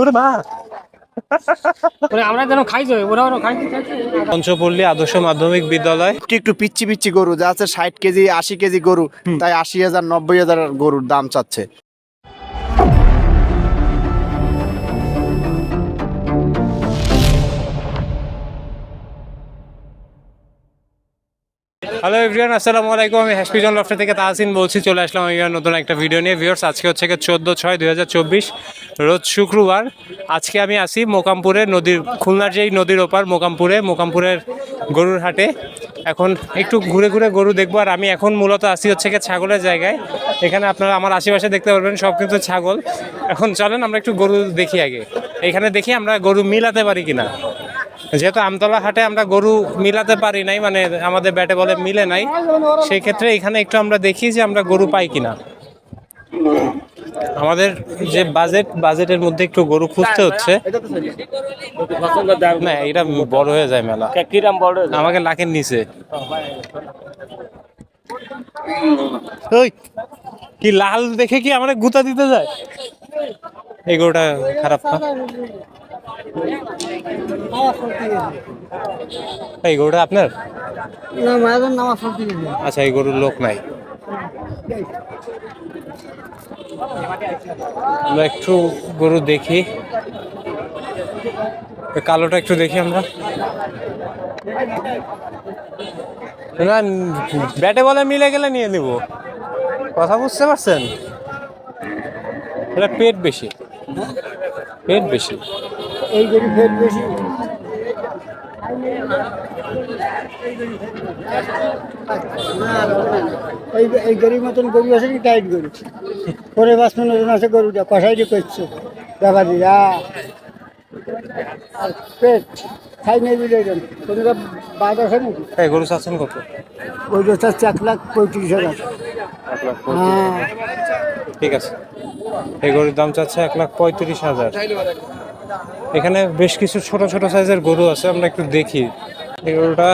ওরে মা আমরা যেন খাই যাই ওরা ওরা খাইতে খাইতে পঞ্চপল্লী আদর্শ মাধ্যমিক বিদ্যালয়। একটু একটু পিচ্ছি পিচ্ছি গরু যা আছে ষাট কেজি আশি কেজি গরু তাই আশি হাজার নব্বই হাজার গরুর দাম চাচ্ছে। হ্যালো এভরিওয়ান আসসালামু আলাইকুম। আমি হ্যাসপিজন লফটে থেকে তাহসিন বলছি। চলে আসলাম আমি নতুন একটা ভিডিও নিয়ে। ভিউয়ার্স আজকে হচ্ছে চোদ্দ ছয় দুই হাজার চব্বিশ। রোজ শুক্রবার আজকে আমি আসি মোকামপুরে নদীর, খুলনার যেই নদীর ওপার মোকামপুরে, মোকামপুরের গরুর হাটে। এখন একটু ঘুরে ঘুরে গরু দেখব, আর আমি এখন মূলত আসি হচ্ছে গিয়ে ছাগলের জায়গায়। এখানে আপনারা আমার আশেপাশে দেখতে পারবেন, সব কিন্তু ছাগল। এখন চলেন, আমরা একটু গরু দেখি আগে। এখানে দেখি আমরা গরু মিলাতে পারি কিনা। যেহেতু আমতলা হাটে আমরা গরু মিলাতে পারি নাই মানে আমাদের ব্যাটে বলে মিলে নাই, সেই ক্ষেত্রে এখানে একটু আমরা দেখি যে আমরা গরু পাই কিনা। আমাদের যে বাজেট বাজেটের মধ্যে একটু গরু খুঁজতে হচ্ছে। না এটা বড় হয়ে যায় মেলা। কিরাম বড় আমাকে লাখের নিচে। ওই কি লাল দেখে কি আমার গুতা দিতে যায়? এই গরুটা খারাপ না? এই গরুটা আপনার? আচ্ছা এই গরুর লোক নাই। আমরা একটু গরু দেখি। কালোটা একটু দেখি আমরা। না, ব্যাটে বলে মিলে গেলে নিয়ে নিব। কথা বুঝতে পারছেন? এটা পেট বেশি। পেট বেশি। এই এই গরিব মতন গরু আছে টাইট গরু? পরে মনোজন আছে গরুটা কষাইটি করছে। দেখা দি আর পেট খাই নেই বিলে কোনটা বাদ আছে নাকি? এই গরু চাচ্ছেন কত? ওই দশটা চার লাখ পঁয়ত্রিশ হাজার। হ্যাঁ। ঠিক আছে। এই গরুর দাম চাচ্ছে এক লাখ পঁয়ত্রিশ হাজার। এখানে বেশ কিছু ছোট ছোট সাইজের গরু আছে আমরা একটু দেখি। এই গরুটা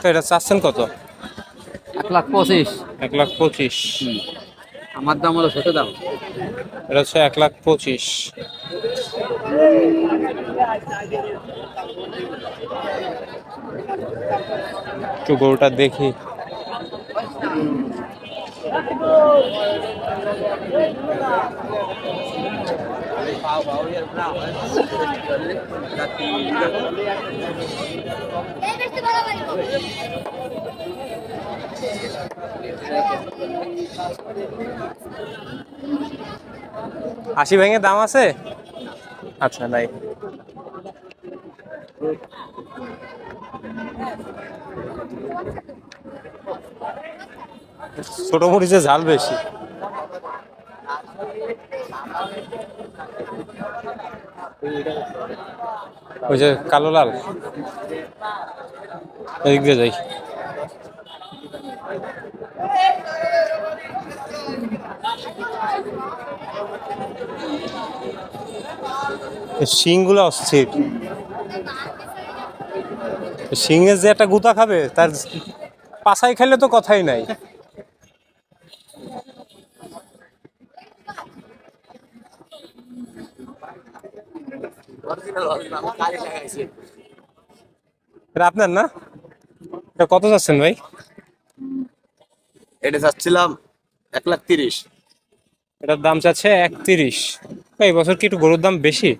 তো এটা চাচ্ছেন কত? এক লাখ পঁচিশ। এক লাখ পঁচিশ। আমার দাম হলো ছোট দাম। এটা হচ্ছে এক লাখ পঁচিশ। একটু গরুটা দেখি। আশি ভেঙে দাম আছে? আচ্ছা নাই। ছোট মরিচে ঝাল বেশি। ওই যে কালো লাল। এদিক দিয়ে যাই। শিংগুলো অস্থির। শিংয়ের যে একটা গুতা খাবে, তার পাছায় খেলে তো কথাই নাই। এটা আপনার না? এটা কত যাচ্ছেন ভাই? এটা চাচ্ছিলাম এক লাখ তিরিশ। এটার দাম চাচ্ছে এক তিরিশ। এই বছর কি একটু গরুর দাম বেশি?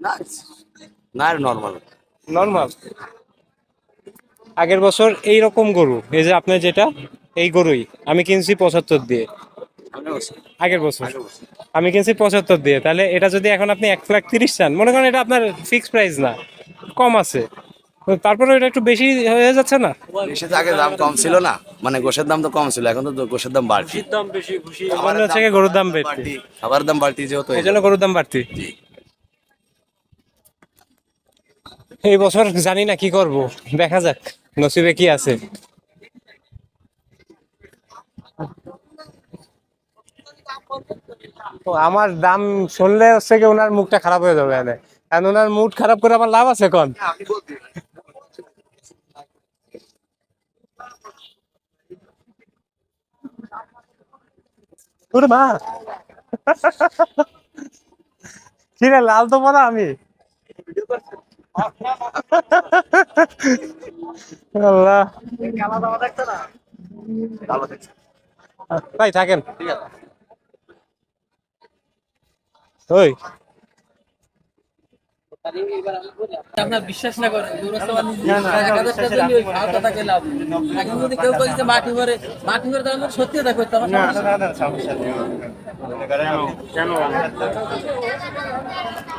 না না নর্মাল নর্মাল আগের বছর এই রকম গরু এই যে আপনার যেটা এই গরুই আমি কিনছি পঁচাত্তর দিয়ে। আগের বছর। আমি কিনছি পঁচাত্তর দিয়ে। তাহলে এটা যদি এখন আপনি এক লাখ তিরিশ চান মনে করেন এটা আপনার ফিক্সড প্রাইস না কম আছে। তো তারপরে এটা একটু বেশি হয়ে যাচ্ছে না? তো আগে দাম কম ছিল না। মানে গোশের দাম তো কম ছিল এখন তো গোশের দাম বাড়তি। মনে হচ্ছে কি গরুর দাম বাড়তি। বাড়তি খাবার দাম বাড়তি যেহেতু এই জন্য গরুর দাম বাড়তি। এই বছর জানি না কি করব দেখা যাক নসিবে কি আছে আমার দাম শুনলে হচ্ছে কি ওনার মুখটা খারাপ হয়ে যাবে এনে। কারণ ওনার মুড খারাপ করে আমার লাভ আছে এখন। কি রে লাল তো বলা আমি। তাই থাকেন ঠিক আছে ওই। আপনার বিশ্বাস না করেন ভালো থাকে লাভ এখন যদি কেউ বলছে মাটি ভরে মাটি ভরে তাহলে সত্যি কথা করতে নেই।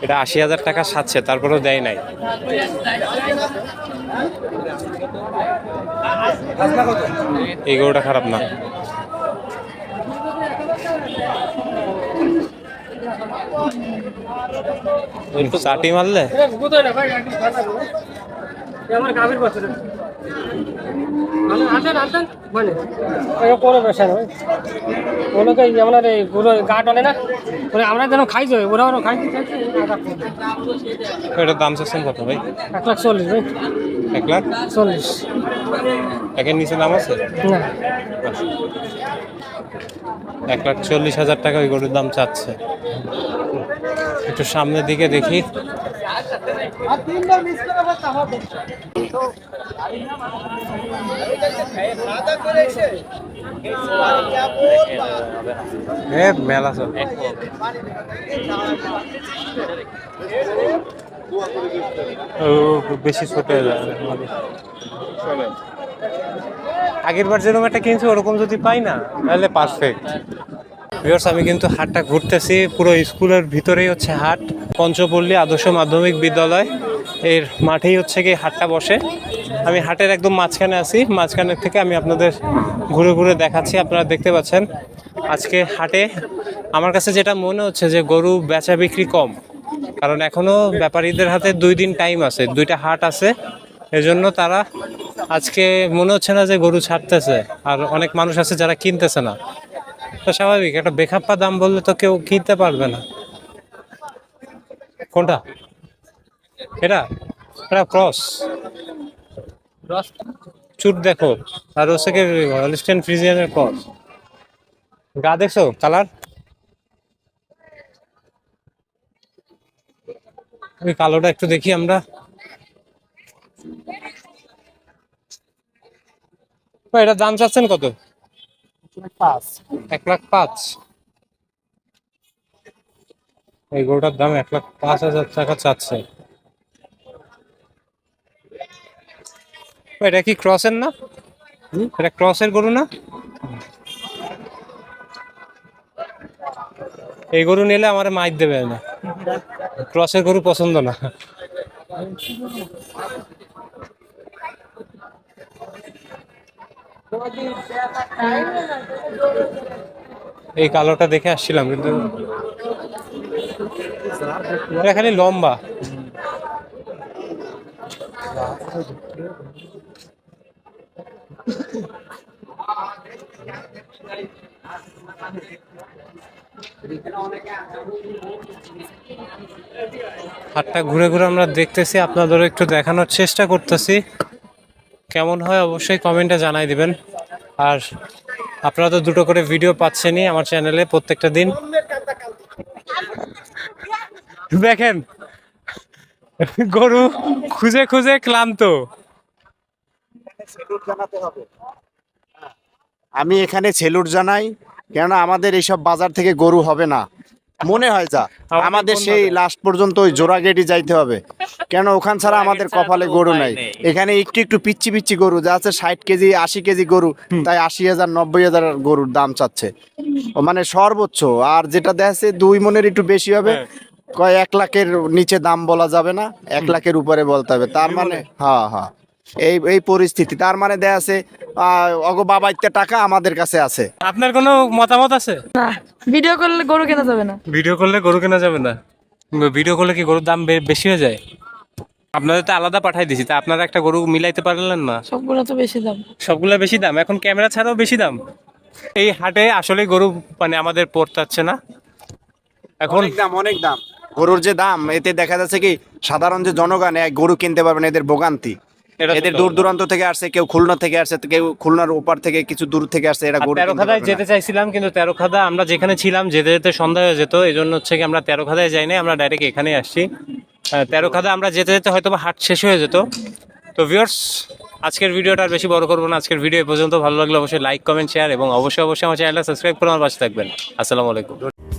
এটা আশি হাজার টাকা সাচ্ছে তারপরেও দেয় নাই। এই গরুটা খারাপ না। চাটি মারলে? আমার গাভীর বছর আনতেন আনতেন বলে কোনো ব্যবসা নয় ওনাকে আপনার এই গুঁড়ো গা টলে না। ওরা আমরা যেন খাইছো ওরা ওরা খাইছি খাইছি এটার দাম চাচ্ছেন কত ভাই? এক লাখ চল্লিশ ভাই। এক লাখ? চল্লিশ। একের নিচে দাম আছে? না। এক লাখ চল্লিশ হাজার টাকা ওই গরুর দাম চাচ্ছে। একটু সামনের দিকে দেখি। মেলা চল। বেশি ছোট হয়ে যায় আগের বার যেরকম একটা কিনছি, ওরকম যদি পাই না, তাহলে পারফেক্ট ভিউয়ার্স আমি কিন্তু হাটটা ঘুরতেছি। পুরো স্কুলের ভিতরেই হচ্ছে হাট। পঞ্চপল্লী আদর্শ মাধ্যমিক বিদ্যালয়। এর মাঠেই হচ্ছে কি হাটটা বসে। আমি হাটের একদম মাঝখানে আছি। মাঝখানের থেকে আমি আপনাদের ঘুরে ঘুরে দেখাচ্ছি। আপনারা দেখতে পাচ্ছেন আজকে হাটে। আমার কাছে যেটা মনে হচ্ছে যে গরু বেচা বিক্রি কম। কারণ এখনও ব্যাপারীদের হাতে দুই দিন টাইম আছে। দুইটা হাট আছে। এজন্য তারা আজকে মনে হচ্ছে না যে গরু ছাড়তেছে। আর অনেক মানুষ আছে যারা কিনতেছে না। তো স্বাভাবিক, একটা বেখাপ্পা দাম বললে তো কেউ কিনতে পারবে না। কোনটা? এটা? এটা ক্রস। চুট দেখো, আর হচ্ছে কি হলিস্টেন ফ্রিজিয়ানের ক্রস। গা দেখছ কালার? ওই কালোটা একটু দেখি আমরা। এটার দাম চাচ্ছেন কত? এক লাখ পাঁচ। এই গরুটার দাম এক লাখ পাঁচ হাজার টাকা চাচ্ছে। এটা কি ক্রসের না? এটা ক্রসের গরু না? এই গরু নিলে আমার মাইর দেবে না। ক্রসের গরু পছন্দ না। এই কালোটা দেখে আসছিলাম, কিন্তু এটা খালি লম্বা। হাটটা ঘুরে ঘুরে আমরা দেখতেছি আপনাদের একটু দেখানোর চেষ্টা করতেছি। কেমন হয় অবশ্যই কমেন্টে জানাই দিবেন। আর আপনারা তো দুটো করে ভিডিও পাচ্ছেনই আমার চ্যানেলে প্রত্যেকটা দিন। দেখেন, গরু খুঁজে খুঁজে ক্লান্ত। আমি এখানে সেলুট জানাই, কেননা আমাদের এইসব বাজার থেকে গরু হবে না। মনে হয় যা। আমাদের সেই লাস্ট পর্যন্ত ওই জোড়াগেটি যাইতে হবে। কেন ওখান ছাড়া আমাদের কপালে গরু নাই। এখানে একটু একটু পিচ্ছি পিচ্ছি গরু যা আছে ষাট কেজি আশি কেজি গরু তাই আশি হাজার নব্বই হাজার গরুর দাম চাচ্ছে। মানে সর্বোচ্চ। আর যেটা দেখাচ্ছে দুই মনের একটু বেশি হবে। হ্যাঁ। কয় এক লাখের নিচে দাম বলা যাবে না এক লাখের উপরে বলতে হবে। তার মানে হ্যাঁ হ্যাঁ। এই এই পরিস্থিতি। তার মানে দেখা আছে অগো বাবা বাবাইতে টাকা আমাদের কাছে আছে। আপনার কোনো মতামত আছে? না ভিডিও করলে গরু কেনা যাবে না। ভিডিও করলে গরু কেনা যাবে না। ভিডিও করলে কি গরুর দাম বেশি হয়ে যায়? আপনাদের তো আলাদা পাঠাই দিছি তা আপনারা একটা গরু মিলাইতে পারলেন না। সবগুলো তো বেশি দাম। সবগুলা বেশি দাম এখন ক্যামেরা ছাড়াও বেশি দাম। এই হাটে আসলে গরু মানে আমাদের পড়তাচ্ছে না। এখন অনেক দাম অনেক দাম। গরুর যে দাম এতে দেখা যাচ্ছে কি সাধারণ যে জনগণ এক গরু কিনতে পারবে না এদের ভোগান্তি। এদের দূর দূরান্ত থেকে আসছে কেউ খুলনা থেকে আসছে কেউ খুলনার ওপার থেকে কিছু দূর থেকে আসছে এরা আর তেরো খাদায় যেতে চাইছিলাম কিন্তু তেরো খাদা আমরা যেখানে ছিলাম যেতে যেতে সন্ধ্যা হয়ে যেত এই জন্য হচ্ছে কি আমরা তেরো খাদায় যাই নাই আমরা ডাইরেক্ট এখানেই আসছি। তেরো খাদা আমরা যেতে যেতে হয়তো বা হাট শেষ হয়ে যেত। তো ভিউয়ার্স আজকের ভিডিওটা আর বেশি বড় করব না আজকের ভিডিও এ পর্যন্ত ভালো লাগলে অবশ্যই লাইক কমেন্ট শেয়ার এবং অবশ্যই অবশ্যই আমার চ্যানেলটা সাবস্ক্রাইব করে আমার পাশে থাকবেন। আসসালামু আলাইকুম।